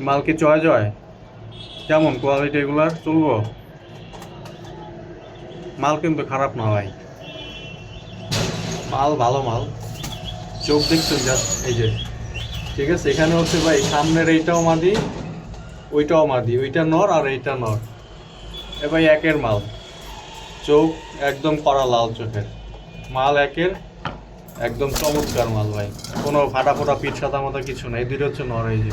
মাল কি চয় জয়? কেমন কোয়ালিটি এগুলার চলবো? মাল কিন্তু খারাপ না ভাই। মাল ভালো মাল। চোখ দেখছেন জাস্ট এই যে। ঠিক আছে, এখানে হচ্ছে ভাই, সামনের এইটাও মাদি, ওইটাও মাদি। ওইটা নর আর এইটা নর। এ ভাই একের মাল। চোখ একদম কড়া লাল চোখের। মাল একের একদম চমৎকার মাল ভাই। কোনো ফাটা ফোটা পিঠ সাদা মতো কিছু নাই। দুটো হচ্ছে নর, এই যে।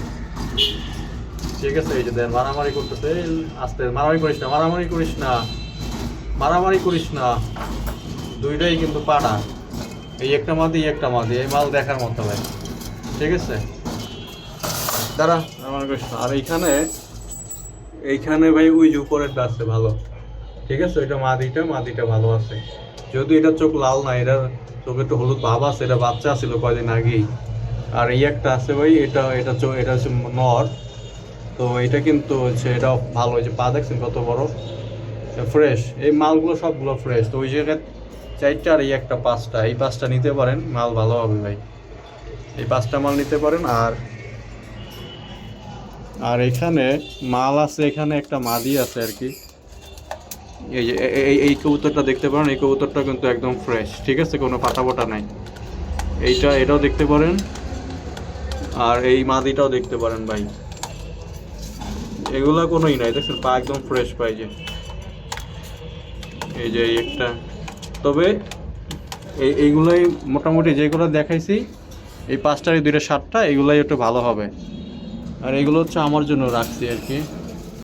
ঠিক আছে, এই যে দেন, মারামারি করতেছে। আস্তে, মারামারি করিস না, মারামারি করিস না, মারামারি করিস না। দুইটাই কিন্তু পাটা এই একটা মাদি এই একটা মাদি এই মাল দেখার মতো ভাই। ঠিক আছে? দাঁড়া। করিস না। আর এইখানে এইখানে ভাই ওই যে উপরেরটা আছে, ভালো। ঠিক আছে? ওইটা মাদিটা মাদিটা ভালো আছে। যদি এটা চোখ লাল না এটা চোখে একটু হলুদ আছে, এটা বাচ্চা ছিল কয়দিন আগেই। আর এই একটা আছে ভাই এটা এটা এটা হচ্ছে নর। তো এটা কিন্তু হচ্ছে, এটা ভালো হয়েছে পা দেখছেন কত বড়? ফ্রেশ এই মালগুলো সবগুলো ফ্রেশ তো ওই জায়গায় চারটা আর এই একটা পাঁচটা। এই পাঁচটা নিতে পারেন, মাল ভালো হবে ভাই। এই পাঁচটা মাল নিতে পারেন, আর আর এখানে মাল আছে, এখানে একটা মাদি আছে আর কি। এই যে এই এই কবুতরটা দেখতে পারেন, এই কবুতরটা কিন্তু একদম ফ্রেশ ঠিক আছে? কোনো ফাটা ফোটা নাই। এইটা, এটাও দেখতে পারেন। আর এই মাদিটাও দেখতে পারেন ভাই। এগুলা কোনোই নাই, দেখছেন? পা একদম ফ্রেশ পাই যে। এই যে একটা। তবে এই এইগুলোই মোটামুটি যেগুলো দেখাইছি, এই পাঁচটার এই দুইটা, সাতটা, এগুলাই একটু ভালো হবে। আর এগুলো হচ্ছে আমার জন্য রাখছি আর কি।